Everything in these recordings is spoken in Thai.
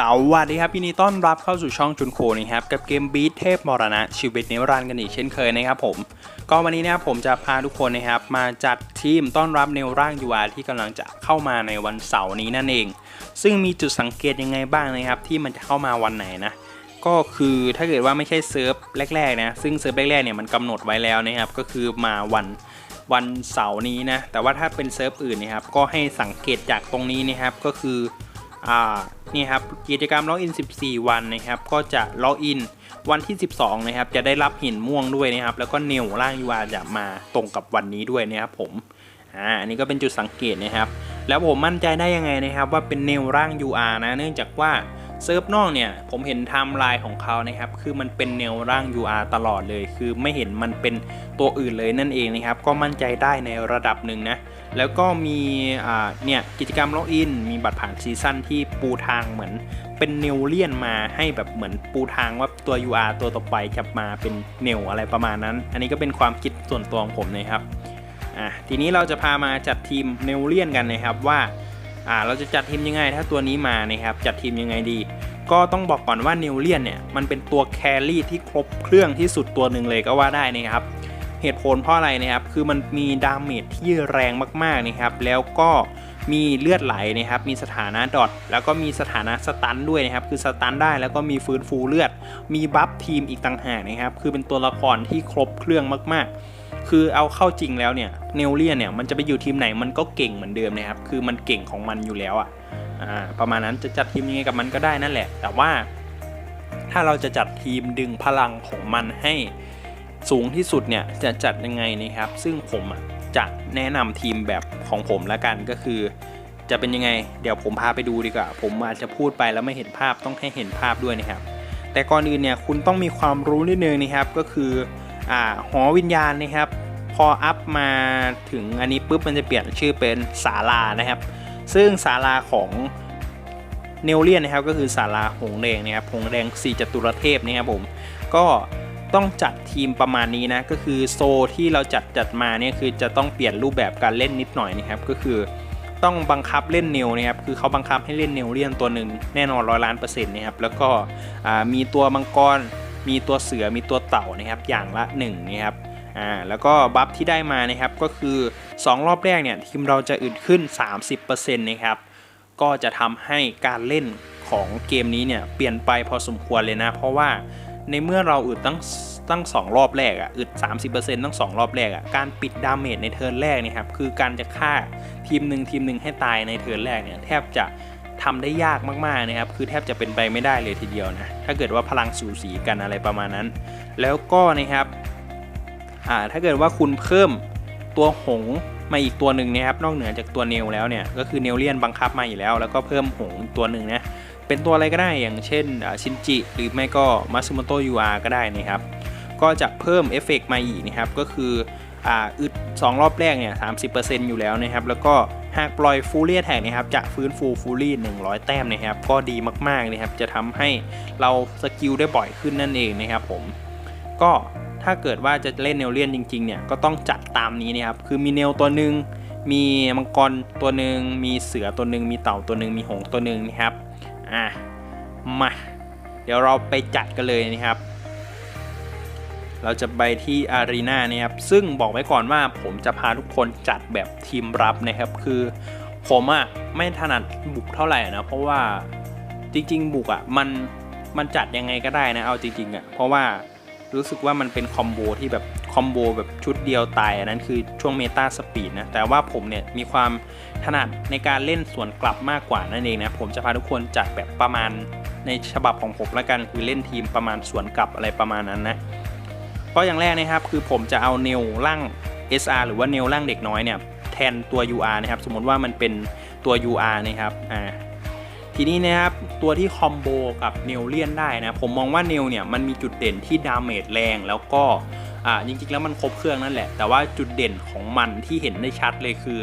สวัสดีครับพี่นี่ต้อนรับเข้าสู่ช่องจุนโคนะครับกับเกมบีทเทพมรณะชีวิตนิรันดร์กันอีกเช่นเคยนะครับผมก็วันนี้นะครับผมจะพาทุกคนนะครับมาจัดทีมต้อนรับแนวร่างยูอาที่กำลังจะเข้ามาในวันเสาร์นี้นั่นเอง ซึ่งมีจุดสังเกตยังไงบ้างนะครับที่มันจะเข้ามาวันไหนนะก็คือถ้าเกิดว่าไม่ใช่เซิร์ฟแรกๆนะซึ่งเซิร์ฟแรกๆเนี่ยมันกำหนดไว้แล้วนะครับก็คือมาวันวันเสาร์นี้นะแต่ว่าถ้าเป็นเซิร์ฟอื่นนะครับก็ให้สังเกตจากตรงนี้นะครับก็คือ นี่ครับกิจกรรมล็อกอิน 14 วันนะครับ ก็จะล็อกอินวันที่ 12 นะครับ จะได้รับหินม่วงด้วยนะครับ แล้วก็เนวร่างยูอาจะมาตรงกับวันนี้ด้วยนะครับผมอ่าอันนี้ก็เป็นจุดสังเกตนะครับ แล้วผมมั่นใจได้ยังไงนะครับ ว่าเป็นเนวร่าง UR นะ เนื่องจากว่า เซิร์ฟนอกเนี่ยผมเห็นไทม์ไลน์ของเขานะครับ คือมันเป็นเนวร่าง UR ตลอดเลย คือไม่เห็นมันเป็นตัวอื่นเลยนั่นเองนะครับ ก็มั่นใจได้ในระดับหนึ่งนะ แล้วก็มีเนี่ยกิจกรรมล็อกอิน มีบัตรผ่านซีซั่นที่ปูทางเหมือนเป็นเนวเลียนมาให้แบบเหมือนปูทางว่าตัว UR ตัวต่อไปจะมาเป็นเนวอะไรประมาณนั้น อันนี้ก็เป็นความคิดส่วนตัวของผมนะครับ อะทีนี้เราจะพามาจัดทีมเนลเลียนกันนะครับว่า อ่าเราจะจัดทีมยังไงถ้าตัวนี้มานะครับจัดทีมยังไงดี ก็ต้องบอกก่อนว่าเนลเลียนเนี่ยมันเป็นตัวแครี่ที่ครบเครื่องที่สุดตัวหนึ่งเลยก็ว่าได้นะครับเหตุผลเพราะอะไรนะครับ คือมันมีดาเมจที่แรงมากๆนะครับ แล้วก็มีเลือดไหลนะครับ มีสถานะดอท แล้วก็มีสถานะสตันด้วยนะครับ คือสตันได้แล้วก็มีฟื้นฟูเลือด มีบัฟทีมอีกต่างหากนะครับ คือเป็นตัวละครที่ครบเครื่องมากๆ คือเอาเข้าจริงแล้วเนี่ยเนลเลียเนี่ยมันจะไปอยู่ทีมไหนมันก็เก่งเหมือนเดิมนะครับ คือมันเก่งของมันอยู่แล้วอะอ่าประมาณนั้นจะจัดทีมยังไงกับมันก็ได้นั่นแหละ แต่ว่าถ้าเราจะจัดทีมดึงพลังของมันให้สูงที่สุดเนี่ยจะจัดยังไงนะครับ ซึ่งผมจะแนะนำทีมแบบของผมละกันก็คือ จะเป็นยังไง เดี๋ยวผมพาไปดูดีกว่า ผมอาจจะพูดไปแล้วไม่เห็นภาพต้องให้เห็นภาพด้วยนะครับ แต่ก่อนอื่นเนี่ยคุณต้องมีความรู้นิดนึงนะครับก็คือ อ่าหอวิญญาณนะครับ พออัพมาถึงอันนี้ปุ๊บมันจะเปลี่ยนชื่อเป็นศาลานะครับ ซึ่งศาลาของเนลเลียนนะครับก็คือศาลาหงแดงนะครับหงแดงสี่จตุรเทพนะครับผมก็ต้องจัดทีมประมาณนี้นะก็คือโซที่เราจัดจัดมาเนี่ยคือจะต้องเปลี่ยนรูปแบบการเล่นนิดหน่อยนะครับก็คือต้องบังคับเล่นเนลนะครับคือเขาบังคับให้เล่นเนลเลียนตัวหนึ่งแน่นอนร้อยล้านเปอร์เซ็นต์นะครับแล้วก็มีตัวมังกร มีตัวเสือมีตัวเต่านะครับอย่างละ1นะครับอ่าแล้วก็บัฟที่ได้มานะครับก็คือ 2 รอบแรกเนี่ยทีมเราจะอึดขึ้น 30%นะครับก็จะทำให้การเล่นของเกมนี้เนี่ยเปลี่ยนไปพอสมควรเลยนะ เพราะว่าในเมื่อเราอึดตั้งตั้ง 2 รอบแรกอะ่ะอึด 30%ตั้ง 2 รอบแรกอะ่ะการปิดดาเมจในเทิร์นแรกเนี่ยครับคือการจะฆ่าทีมหนึ่งทีมหนึ่งให้ตายในเทิร์นแรกเนี่ยแทบจะ ทำได้ยากมากๆนะครับ คือแทบจะเป็นไปไม่ได้เลยทีเดียวนะ ถ้าเกิดว่าพลังสูสีกันอะไรประมาณนั้น แล้วก็นะครับถ้าเกิดว่าคุณเพิ่มตัวหงมาอีกตัวหนึ่งนะครับ นอกเหนือจากตัวเนลแล้วเนี่ย ก็คือเนลเลียนบังคับมาอยู่แล้ว แล้วก็เพิ่มหงตัวหนึ่งนะ เป็นตัวอะไรก็ได้ อย่างเช่นชินจิ หรือไม่ก็มัสโมโตยูอาก็ได้นะครับ ก็จะเพิ่มเอฟเฟกต์มาอีกนะครับ ก็คืออ,อึด2รอบแรกเนี่ย30%อยู่แล้วนะครับ แล้วก็ หากปล่อยฟูเรียแท็กนะครับจะฟื้นฟูฟูรี่100 แต้มนะครับก็ดีมากๆนะครับจะทำให้เราสกิลได้บ่อยขึ้นนั่นเองนะครับผมก็ถ้าเกิดว่าจะเล่นเนลเลียนจริงๆเนี่ยก็ต้องจัดตามนี้นะครับคือมีเนลตัวหนึ่งมีมังกรตัวหนึ่งมีเสือตัวหนึ่งมีเต่าตัวหนึ่งมีหงส์ตัวหนึ่งนะครับอะมาเดี๋ยวเราไปจัดกันเลยนะครับ เราจะไปที่อารีนานะครับ ซึ่งบอกไว้ก่อนว่าผมจะพาทุกคนจัดแบบทีมรับนะครับ คือผมอะไม่ถนัดบุกเท่าไหร่นะ เพราะว่าจริง ๆ บุกอะมันมันจัดยังไงก็ได้นะ เอาจริงๆอะเพราะว่ารู้สึกว่ามันเป็นคอมโบที่แบบคอมโบแบบชุดเดียวตายอันนั้นคือช่วงเมตาสปีดนะ แต่ว่าผมเนี่ยมีความถนัดในการเล่นส่วนกลับมากกว่านั่นเองนะ ผมจะพาทุกคนจัดแบบประมาณในฉบับของผมละกันคือเล่นทีมประมาณสวนกลับอะไรประมาณนั้นนะ ก็อย่างแรกนะครับคือผมจะเอาเนลร่าง SR หรือว่าเนลร่างเด็กน้อยเนี่ยแทนตัว UR นะครับ สมมติว่ามันเป็นตัว UR นะครับอ่าทีนี้นะครับตัวที่คอมโบกับเนลเลียนได้นะ ผมมองว่าเนลเนี่ยมันมีจุดเด่นที่ดาเมจแรงแล้วก็อ่าจริงๆแล้วมันครบเครื่องนั่นแหละ แต่ว่าจุดเด่นของมันที่เห็นได้ชัดเลยคือ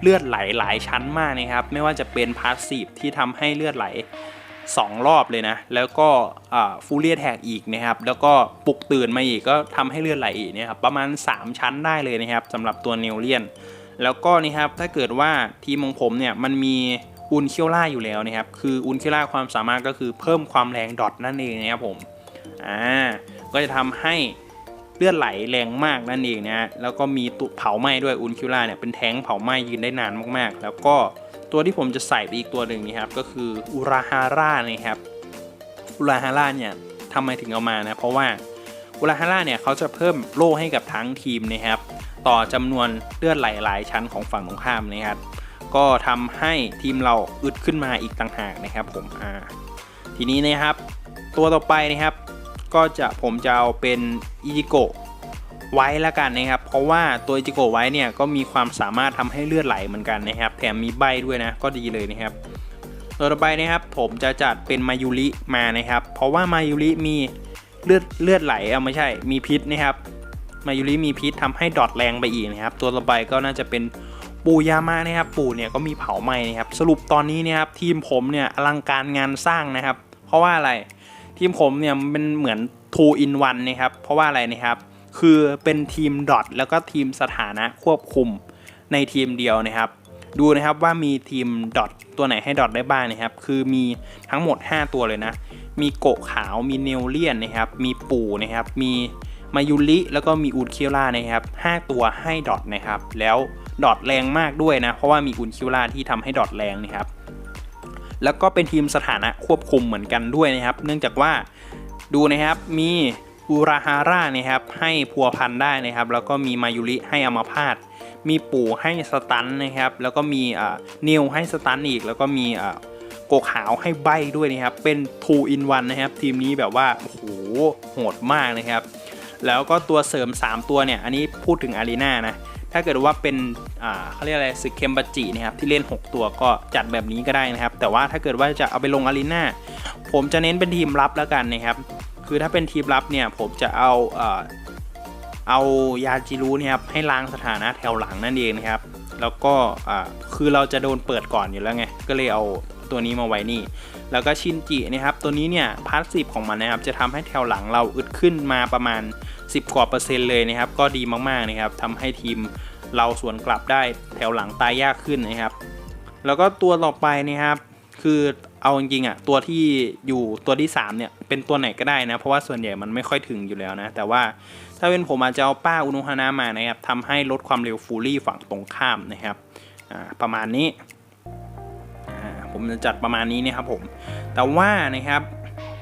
เลือดไหลหลายชั้นมากนะครับ ไม่ว่าจะเป็นพาสซีฟที่ทำให้เลือดไหล 2 รอบเลยนะ แล้วก็ฟูเรียแท็กอีกนะครับ แล้วก็ปลุกตื่นมาอีกก็ทำให้เลือดไหลอีกนะครับ ประมาณ 3 ชั้นได้เลยนะครับสำหรับตัวเนลเลียน แล้วก็นี่ครับ ถ้าเกิดว่าทีมของผมเนี่ยมันมีอุนเคียวล่าอยู่แล้วนะครับ คืออุนเคียวล่าความสามารถก็คือเพิ่มความแรงดอทนั่นเองนะครับผม อ่า ก็จะทำให้เลือดไหลแรงมากนั่นเองนะ แล้วก็มีตุเผาไหม้ด้วยอุนคิวล่าเนี่ยเป็นแท้งเผาไหม้ยืนได้นานมากๆ แล้วก็ ตัวที่ผมจะใส่ไปอีกตัวหนึ่งนะครับก็คืออุราฮาร่านะครับอุราฮาร่าเนี่ยทำไมถึงเอามานะเพราะว่าอุราฮาร่าเนี่ยเขาจะเพิ่มโล่ให้กับทั้งทีมนะครับ ต่อจำนวนเลือดไหลหลายชั้นของฝั่งตรงข้ามนะครับ ก็ทำให้ทีมเราอึดขึ้นมาอีกต่างหากนะครับ ผมอ่าทีนี้นะครับ ตัวต่อไปนะครับ ก็จะผมจะเอาเป็นอิจิโกะ ไว้ละกันนะครับ เพราะว่าตัวอิจิโกะไว้เนี่ยก็มีความสามารถทำให้เลือดไหลเหมือนกันนะครับ แถมมีใบด้วยนะ ก็ดีเลยนะครับตัวต่อไปนะครับ ผมจะจัดเป็นมายุริมานะครับ เพราะว่ามายุริมีเลือดเลือดไหลเอาไม่ใช่ มีพิษนะครับมายุริมีพิษทำให้ดอทแรงไปอีกนะครับ ตัวต่อไปก็น่าจะเป็นปูยามานะครับ ปูเนี่ยก็มีเผาไหม้นะครับ สรุปตอนนี้นี่ยครับทีมผมเนี่ยอลังการงานสร้างนะครับ เพราะว่าอะไรทีมผมเนี่ยมันเหมือน2 in 1นะครับเพราะว่าอะไรนะครับ คือเป็นทีมดอทแล้วก็ทีมสถานะควบคุมในทีมเดียวนะครับ ดูนะครับว่ามีทีมดอทตัวไหนให้ดอทได้บ้างนะครับ คือมีทั้งหมด 5 ตัวเลยนะ มีโกะขาวมีเนลเลียนนะครับ มีปูนะครับ มีมายุริแล้วก็มีอูดคียวล่านะครับ 5 ตัวให้ดอทนะครับ แล้วดอทแรงมากด้วยนะ เพราะว่ามีอูดคียวล่าที่ทำให้ดอทแรงนะครับ แล้วก็เป็นทีมสถานะควบคุมเหมือนกันด้วยนะครับ เนื่องจากว่าดูนะครับมี อูราฮาร่านะครับให้พัวพันได้นะครับ แล้วก็มีมายุริให้อมาพาตมีปู่ให้สตันนะครับ แล้วก็มีอ่านิวให้สตันอีก แล้วก็มีอ่าโกขาวให้ใบด้วยนะครับ เป็น 2 in 1 นะครับ ทีมนี้แบบว่า โอ้โห โหดมากนะครับ แล้วก็ตัวเสริม 3 ตัวเนี่ย อันนี้พูดถึงอารีนานะ ถ้าเกิดว่าเป็นอ่าเขาเรียกอะไรสึกเคมบัจินะครับ ที่เล่น 6 ตัวก็จัดแบบนี้ก็ได้นะครับ แต่ว่าถ้าเกิดว่าจะเอาไปลงอารีนาผมจะเน้นเป็นทีมรับแล้วกันนะครับ คือถ้าเป็นทีมรับเนี่ยผมจะเอาเอ่อเอายาจิรุเนี่ยครับให้ล้างสถานะแถวหลังนั่นเองนะครับ แล้วก็อ่าคือเราจะโดนเปิดก่อนอยู่แล้วไง ก็เลยเอาตัวนี้มาไว้นี่ แล้วก็ชินจินะครับตัวนี้เนี่ยพาสซีฟของมันนะครับจะทำให้แถวหลังเราอึดขึ้นมาประมาณ 10กว่าเปอร์เซ็นต์เลยนะครับ ก็ดีมากๆนะครับทำให้ทีมเราสวนกลับได้แถวหลังตายยากขึ้นนะครับ แล้วก็ตัวต่อไปนะครับ คือเอาจริงๆอะตัวที่อยู่ตัวที่ 3 เนี่ย เป็นตัวไหนก็ได้นะ เพราะว่าส่วนใหญ่มันไม่ค่อยถึงอยู่แล้วนะ แต่ว่าถ้าเป็นผมอาจจะเอาป้าอุนุฮานะมานะครับทำให้ลดความเร็วฟูลี่ฝั่งตรงข้ามนะครับประมาณนี้ผมจะจัดประมาณนี้นะครับผม แต่ว่านะครับ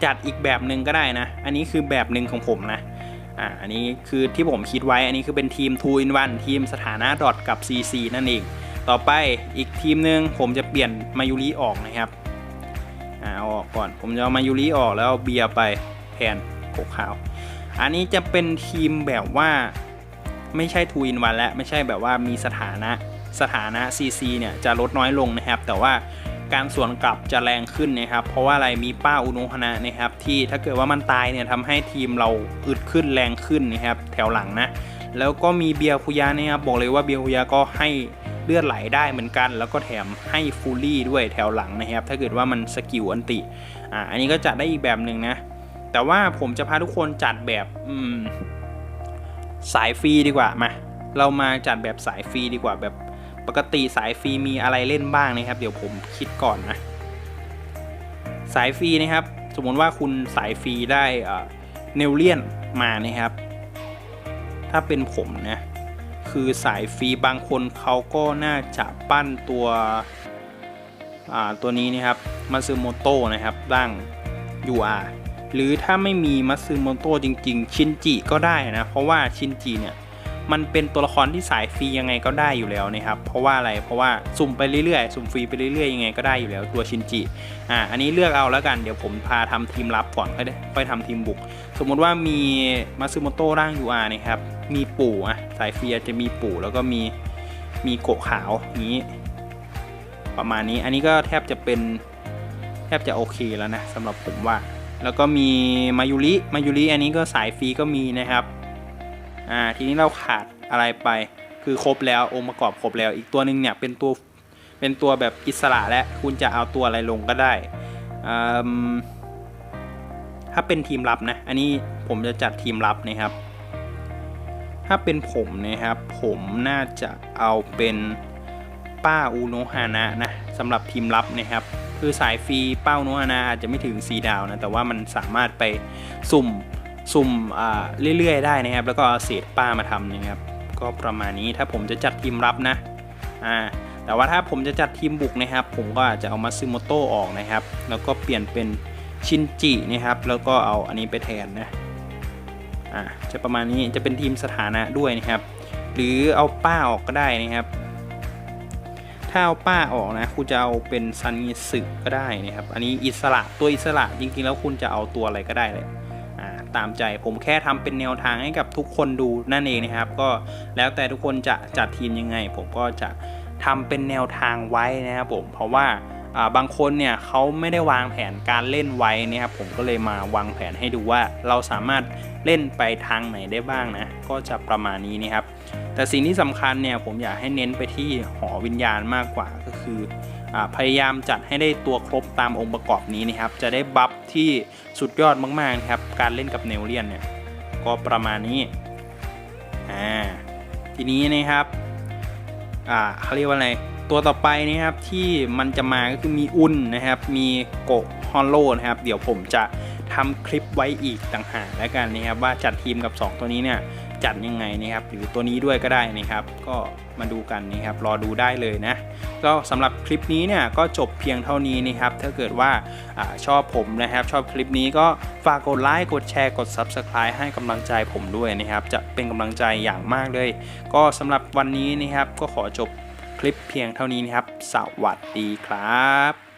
จัดอีกแบบหนึ่งก็ได้นะ อันนี้คือแบบหนึ่งของผมนะอ่าอันนี้คือที่ผมคิดไว้อันนี้คือเป็นทีม 2 in 1 ทีมสถานะดอทกับ CC นั่นเอง ต่อไปอีกทีมหนึ่งผมจะเปลี่ยนมายุริออกนะครับเอาออกก่อน ผมจะเอามายุริออกแล้วเอาเบียร์ไปแทนโกขาว อันนี้จะเป็นทีมแบบว่าไม่ใช่2 in 1แล้วไม่ใช่แบบว่ามีสถานะสถานะ CC เนี่ยจะลดน้อยลงนะครับ แต่ว่าการสวนกลับจะแรงขึ้นนะครับ เพราะว่าอะไรมีป้าอุนุฮนะนะครับ ที่ถ้าเกิดว่ามันตายเนี่ยทำให้ทีมเราอึดขึ้นแรงขึ้นนะครับ แถวหลังนะ แล้วก็มีเบียร์คุยานะครับบอกเลยว่าเบียร์คุยาก็ให้ เลือดไหลได้เหมือนกัน แล้วก็แถมให้ฟูลี่ด้วยแถวหลังนะครับ ถ้าเกิดว่ามันสกิลอันติอ่าอันนี้ก็จัดได้อีกแบบหนึ่งนะ แต่ว่าผมจะพาทุกคนจัดแบบอืมสายฟรีดีกว่ามา เรามาจัดแบบสายฟรีดีกว่าแบบปกติสายฟรีมีอะไรเล่นบ้างนะครับ เดี๋ยวผมคิดก่อนนะ สายฟรีนะครับ สมมติว่าคุณสายฟรีได้เนลเลียนมานะครับ ถ้าเป็นผมนะ คือสายฟรีบางคนเขาก็น่าจะปั้นตัวอ่าตัวนี้นะครับมาซึโมโตะนะครับร่าง UR หรือถ้าไม่มีมัตสึโมโตะจริง ๆ ชินจิก็ได้นะ เพราะว่าชินจิเนี่ยมันเป็นตัวละครที่สายฟรียังไงก็ได้อยู่แล้วนะครับ เพราะว่าอะไร เพราะว่าสุ่มไปเรื่อยๆ สุ่มฟรีไปเรื่อยๆ ยังไงก็ได้อยู่แล้วตัวชินจิ อ่า อันนี้เลือกเอาแล้วกัน เดี๋ยวผมพาทำทีมรับก่อนค่อยค่อยทำทีมบุก สมมุติว่ามีมัตสึโมโตะร่าง UR นะครับ มีปู่อะสายฟรีจะมีปู่แล้วก็มีมีโกะขาวอย่างนี้ ประมาณนี้อันนี้ก็แทบจะเป็นแทบจะโอเคแล้วนะสำหรับผมว่า แล้วก็มีมายุริมายุริอันนี้ก็สายฟรีก็มีนะครับอ่าทีนี้เราขาดอะไรไปคือครบแล้วองค์ประกอบครบแล้ว อีกตัวหนึ่งเนี่ยเป็นตัวเป็นตัวแบบอิสระและคุณจะเอาตัวอะไรลงก็ได้อืมถ้าเป็นทีมลับนะ อันนี้ผมจะจัดทีมลับนะครับ ถ้าเป็นผมนะครับ ผมน่าจะเอาเป็นป้าอูโนฮานะนะสำหรับทีมลับนะครับ คือสายฟรีป้าอูโนฮานะอาจจะไม่ถึง 4 ดาวนะ แต่ว่ามันสามารถไปสุ่มสุ่มอ่าเรื่อยๆ ได้นะครับ แล้วก็เอาเศษป้ามาทำนะครับ ก็ประมาณนี้ถ้าผมจะจัดทีมรับนะอ่าแต่ว่าถ้าผมจะจัดทีมบุกนะครับ ผมก็อาจจะเอามาซึโมโตออกนะครับ แล้วก็เปลี่ยนเป็นชินจินะครับ แล้วก็เอาอันนี้ไปแทนนะ อ่าจะประมาณนี้จะเป็นทีมสถานะด้วยนะครับ หรือเอาป้าออกก็ได้นะครับ ถ้าเอาป้าออกนะคุณจะเอาเป็นซันงิสึก็ได้นะครับ อันนี้อิสระตัวอิสระจริงๆ แล้วคุณจะเอาตัวอะไรก็ได้เลยตามใจผมแค่ทำเป็นแนวทางให้กับทุกคนดูนั่นเองนะครับ ก็แล้วแต่ทุกคนจะจัดทีมยังไง ผมก็จะทำเป็นแนวทางไว้นะครับผมเพราะว่า บางคนเนี่ยเขาไม่ได้วางแผนการเล่นไว้นะครับผมก็เลยมาวางแผนให้ดูว่าเราสามารถเล่นไปทางไหนได้บ้างนะ ก็จะประมาณนี้นะครับ แต่สิ่งที่สำคัญเนี่ยผมอยากให้เน้นไปที่หอวิญญาณมากกว่าก็คืออพยายามจัดให้ได้ตัวครบตามองค์ประกอบนี้นะครับ จะได้บัฟที่สุดยอดมากๆนะครับ การเล่นกับเนลเลียนเนี่ยก็ประมาณนี้อ่าทีนี้นะครับอ่าเขาเรียกว่าอะไร ตัวต่อไปนะครับที่มันจะมาก็คือมีอุ่นนะครับ มีโกฮอนโลนะครับ เดี๋ยวผมจะทำคลิปไว้อีกต่างหากแล้วกันนะครับ ว่าจัดทีมกับ 2 ตัวนี้เนี่ยจัดยังไงนะครับ หรือตัวนี้ด้วยก็ได้นะครับ ก็มาดูกันนะครับ รอดูได้เลยนะ ก็สำหรับคลิปนี้เนี่ยก็จบเพียงเท่านี้นะครับ ถ้าเกิดว่าอชอบผมนะครับ ชอบคลิปนี้ก็ฝากกดไลค์ กดแชร์ กด Subscribe ให้กำลังใจผมด้วยนะครับ จะเป็นกำลังใจอย่างมากเลย ก็สำหรับวันนี้นะครับ ก็ขอจบ ลิปเพียงเท่านี้นะครับ สวัสดีครับ